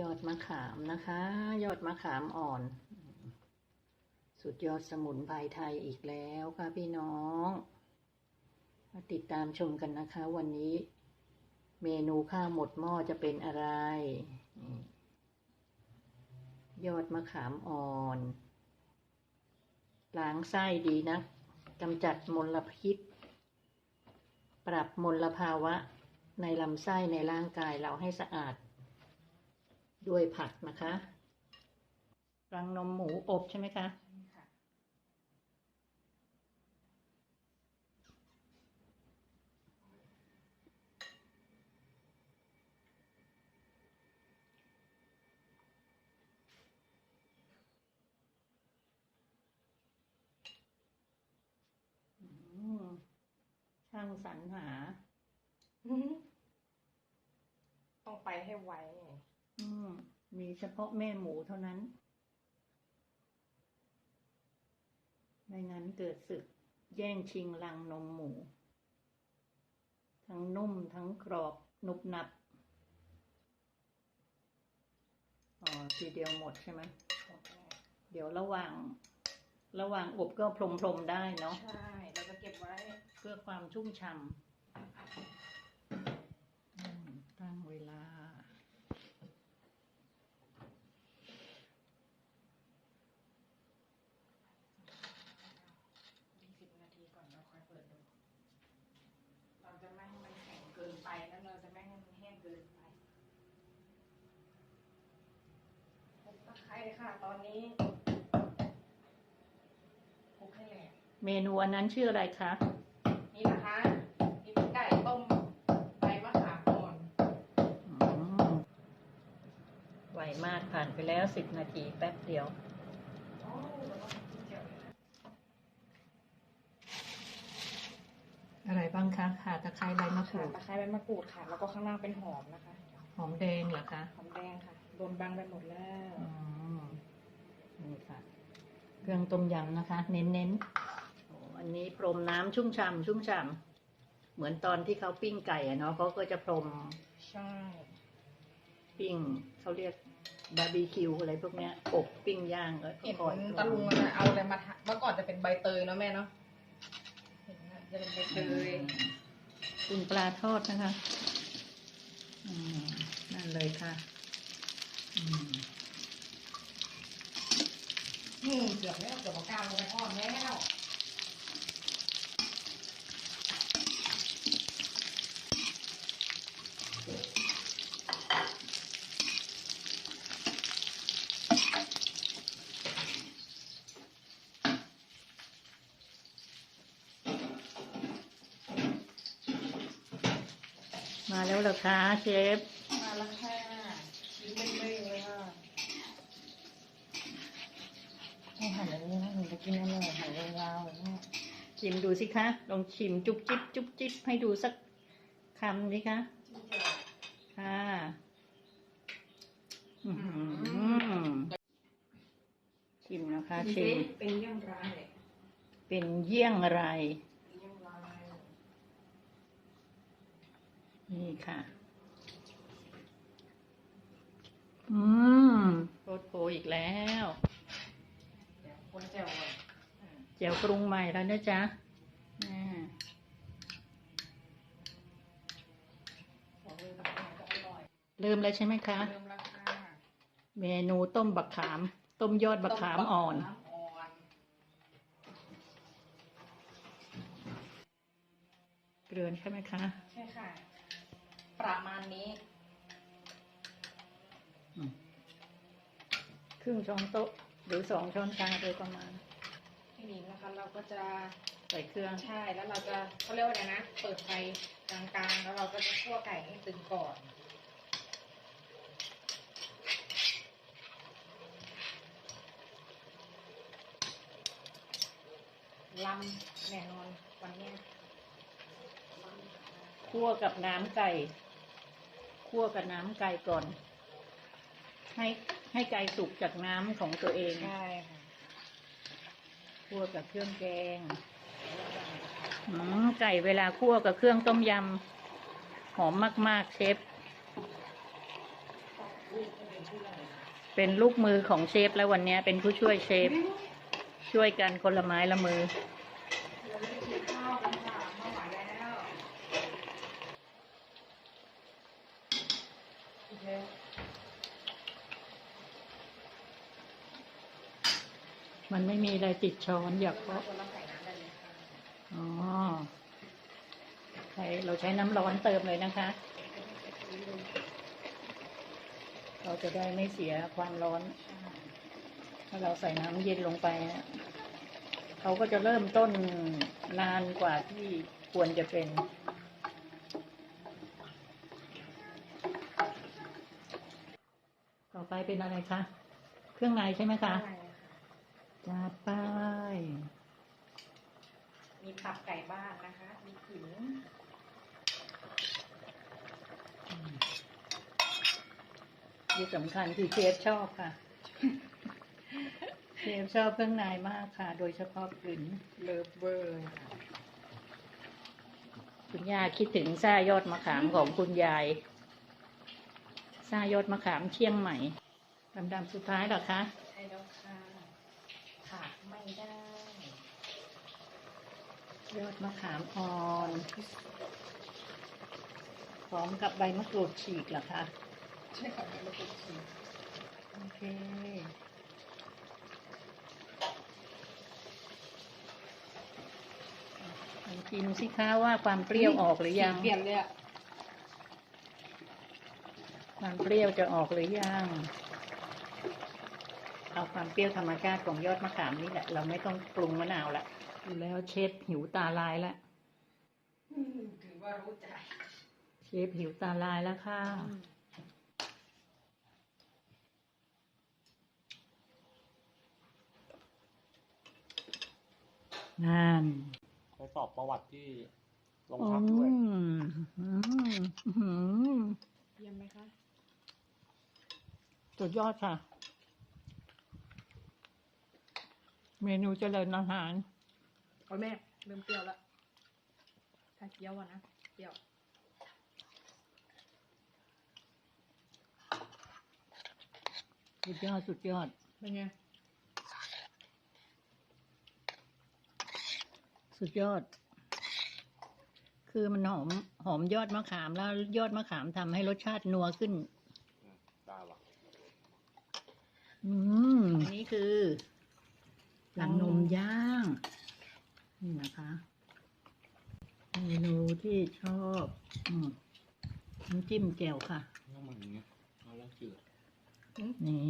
ยอดมะขามนะคะ ยอดมะขามอ่อน สุดยอดสมุนไพรไทยอีกแล้วค่ะพี่น้อง มาติดตามชมกันนะคะ วันนี้ เมนูข้าวหมดหม้อจะเป็นอะไร ยอดมะขามอ่อนล้างไส้ดีนะกำจัดมลพิษ ปรับมลภาวะในลำไส้ในร่างกายเราให้สะอาด ด้วยผักนะคะรังนมหมูอบใช่ไหมคะค่ะอืมช่างสรรหา ต้องไปให้ไวไงอื มมีเฉพาะแม่หมูเท่านั้น ไม่งั้นเกิดศึกแย่งชิงรังนมหมู ทั้งนุ่มทั้งกรอบหนุบหนับ อ๋อ ทีเดียวหมดใช่ไหม เดี๋ยวระหว่าง ระหว่างอบก็พรมๆได้เนาะ ใช่ เราจะเก็บไว้ เพื่อความชุ่มฉ่ำอืมตั้งเวลา 20 นาทีก่อนเราค่อยเปิดดู เราจะไม่ให้มันแข็งเกินไป แล้วเราจะไม่ให้มันแห้งเกินไปคลุกตะไคร้ค่ะ ตอนนี้คลุกให้แหลกเมนูอันนั้นชื่ออะไรคะ นี่นะคะนี่เป็นไก่ต้มใบมะขามอ่อนอืมไวมากผ่านไปแล้วสิบนาทีแป๊บเดียวโอ้เราต้องกินเจียวเลยนะอะไรบ้างคะขาตะไคร้ใบมะกรูค่ะดตะไคร้ใบมะกรูดค่ะ แล้วก็ข้างล่างเป็นหอมนะคะ หอมแดงเหรอคะหอมแดงค่ะ โดนบังไปหมดแล้ว อืมนี่ค่ะ เครื่องต้มยำนะคะ เน้นๆโอ้อันนี้พรมน้ำชุ่มฉ่ำชุ่มฉ่ำเหมือนตอนที่เขาปิ้งไก่อะเนาะเขาก็จะพรมใช่ปิ้งเขาเรียกบาร์บีคิวอะไรพวกเนี้ยอบปิ้งย่างก็เห็นคอยตาลุงอะเอาอะไรมาทะเมื่อก่อนจะเป็นใบเตยเนาะแม่เนาะเห็นนะจะเป็นใบเตยคุณปลาทอดนะคะอืมนั่นเลยค่ะ อืมนี่เกือบแล้วเกือบเอากาวลงไปทอดแล้วมาแล้วเหรอคะเชฟ มาแล้วค่ะชิ้นเล็กๆเลยค่ะ ให้หั่นอันนี้นะหนูจะกินอันนี้หั่นยาวๆแบบนี้ชิมดูสิคะ ลองชิมจุ๊บจิ๊บจุ๊บจิ๊บให้ดูสักคำดิคะจิ้มเจียวค่ะอื้อหือชิมนะคะดูชิสิมเป็นเยี่ยงไรเป็นเยี่ยงไรเป็นเยี่ยงไร นี่ค่ะ อืมโรดโผอีกแล้วเดี๋ยว คนเจียวก่อนเจียวปรุงใหม่แล้วนะจ๊ะอ่าบอกเลยกับอาหารจะอร่อยเริ่มแล้วใช่ไหมคะ เริ่มแล้วค่ะเมนูต้มบักขาม ต้มยอดบักขามอ่อนต้มบักขามอ่อนเกลือใช่ไหมคะ ใช่ค่ะ ประมาณนี้อืมครึ่งช้อนโต๊ะ หรือสองช้อนชาโดยประมาณทีนี้นะคะเราก็จะใส่เครื่องใช่แล้วเราจะเขาเรียกว่าอะไรนะ เปิดไฟกลางๆ แล้วเราก็จะคั่วไก่ให้ตึงก่อนลำแน่นอนวันเนี้ยลำคั่วกับน้ำไก่ คั่วกับน้ำไก่ก่อน ให้ ให้ไก่สุกจากน้ำของตัวเองใช่ค่ะคั่วกับเครื่องแกงอืมไก่เวลาคั่วกับเครื่องต้มยำหอมมาก ๆ เชฟ เป็นลูกมือของเชฟแล้ววันเนี้ยเป็นผู้ช่วยเชฟ ช่วยกันคนละไม้ละมือ เราได้กินข้าวกันค่ะไม่ไหวแล้วอีกแล้ว มันไม่มีอะไรติดช้อนอยากเพราะเราใส่น้ำเลยค่ะอ๋อใช้เราใช้น้ำร้อนเติมเลยนะคะ เราจะได้ไม่เสียความร้อน ถ้าเราใส่น้ำเย็นลงไปนะเขาก็จะเริ่มต้นนานกว่าที่ควรจะเป็นต่อไปเป็นอะไรคะ เครื่องในใช่ไหมคะ ใช่ค่ะจัดไปมีตับไก่บ้านนะคะ มีขิงที่สำคัญคือเชฟชอบค่ะ เชฟชอบเครื่องในมากค่ะ โดยเฉพาะกลิ่นเลิฟเวอร์ค่ะคุณย่าคิดถึงซ่ายอดมะขามของคุณยายซ่ายอดมะขามเชียงใหม่ลำดับสุดท้ายเหรอคะ ใช่แล้วค่ะขาด ไม่ได้ ยอดมะขามอ่อนพร้อมกับใบมะกรูดฉีกเหรอคะ ใช่ค่ะแล้วก็ชีสโอเคลองชิมสิคะว่าความเปรี้ยวออกหรือยัง เปลี่ยนเลยอะความเปรี้ยวจะออกหรือยัง เอาความเปรี้ยวธรรมชาติของยอดมะขามนี่แหละ เราไม่ต้องปรุงมะนาวละดูแล้วเชฟหิวตาลายแล้วถือว่ารู้ใจ เชฟหิวตาลายแล้วค่ะนั่นไปสอบประวัติที่โรงอืพักด้วยมอืมอืมเยี่ยมไหมคะ สุดยอดค่ะ เมนูเจริญอาหาร โอ้ยแม่เริ่มเปรี้ยวแล้วถ้าเคี้ยวอะนะเปรี้ยวสุดยอดสุดยอด เป็นไงสุดยอด คือมันหอมหอมยอดมะขามแล้วยอดมะขามทำให้รสชาตินัวขึ้นได้ปะอืมอันนี้คือ หลังนมย่าง นี่นะคะเมนูที่ชอบอน้ำจิ้มแก้วค่ะนี่